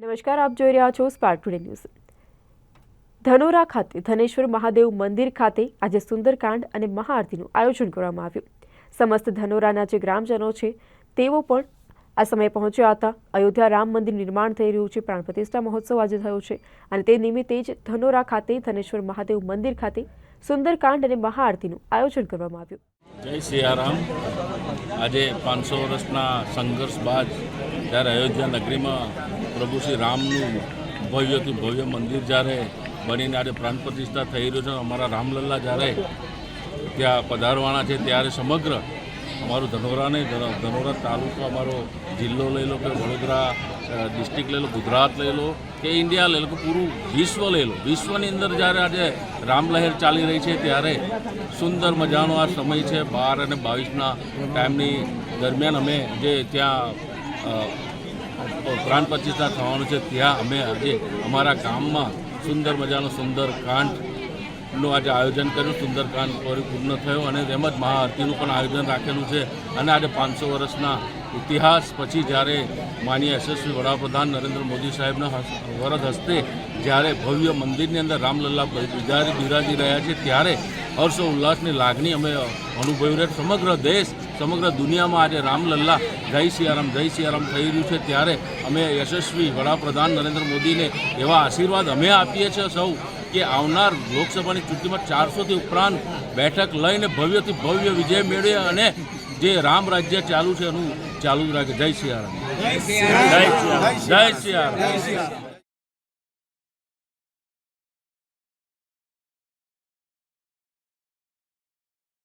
નમસ્કાર, આપ જોઈ રહ્યા છો સ્પાર્ક ટુડે ન્યૂઝ ધનોરા ખાતે, ધનેશ્વર મહાદેવ મંદિર ખાતે આજે સુંદરકાંડ અને મહાઆરતીનું આયોજન કરવામાં આવ્યું. સમસ્ત ધનોરાના જે ગ્રામજનો છે, તેઓ પણ આ સમયે પહોંચ્યા હતા. અયોધ્યા રામ મંદિર નિર્માણ થઈ રહ્યું છે, પ્રાણ પ્રતિષ્ઠા મહોત્સવ આજે થયો છે અને તે નિમિત્તે જ ધનોરા ખાતે, ધનેશ્વર મહાદેવ મંદિર ખાતે સુંદરકાંડ અને મહાઆરતીનું આયોજન કરવામાં આવ્યું. જય સિયારામ આજે પાંચસો વર્ષના સંઘર્ષ બાદ જ્યારે અયોધ્યા નગરીમાં પ્રભુ શ્રી રામનું ભવ્યથી ભવ્ય મંદિર જ્યારે બનીને આજે પ્રાણ પ્રતિષ્ઠા થઈ રહ્યું છે, અમારા રામલલ્લા જ્યારે ત્યાં પધારવાના છે, ત્યારે સમગ્ર અમારું ધનોરા નહીં, ધનો- ધનોરા તાલુકો, અમારો જિલ્લો લઈ લો કે વડોદરા ડિસ્ટ્રિક્ટ લઈ લો, ગુજરાત લઈ લો કે ઇન્ડિયા લઈ લો કે પૂરું વિશ્વ લઈ લો. વિશ્વની અંદર જ્યારે આજે રામલહેર ચાલી રહી છે, ત્યારે સુંદર મજાનો આ સમય છે, બાર અને બાવીસના ટાઈમની દરમિયાન અમે જે ત્યાં પ્રાણ પ્રતિષ્ઠા થવાનું છે. ત્યાં અમે આજે અમારા ગામમાં સુંદર મજાનો સુંદર કાંડનું આજે આયોજન કર્યું. સુંદરકાંડ પરિપૂર્ણ થયો અને તેમજ મહાઆરતીનું પણ આયોજન રાખેલું છે. અને આજે પાંચસો વર્ષના ઇતિહાસ પછી જ્યારે માનીય યશસ્વી વડાપ્રધાન નરેન્દ્ર મોદી સાહેબના વરદ હસ્તે જ્યારે ભવ્ય મંદિરની અંદર રામલલ્લા બિરાજી રહ્યા છે, ત્યારે હર્ષો ઉલ્લાસની લાગણી અમે અનુભવી રહ્યા. સમગ્ર દેશ સમગ્ર દુનિયામાં આજે રામલલ્લા જય સિયારામ જય સિયારામ થઈ રહ્યું છે. ત્યારે અમે યશસ્વી વડાપ્રધાન નરેન્દ્ર મોદીને એવા આશીર્વાદ અમે આપીએ છીએ સૌ કે આવનાર લોકસભાની ચૂંટણીમાં ચારસોથી ઉપરાંત બેઠક લઈને ભવ્યથી ભવ્ય વિજય મેળવે અને જે રામ રાજ્ય ચાલુ છે એનું ચાલુ જ રાખે. જય સિયારામ. જય સિયારામ. જય સિયારામ.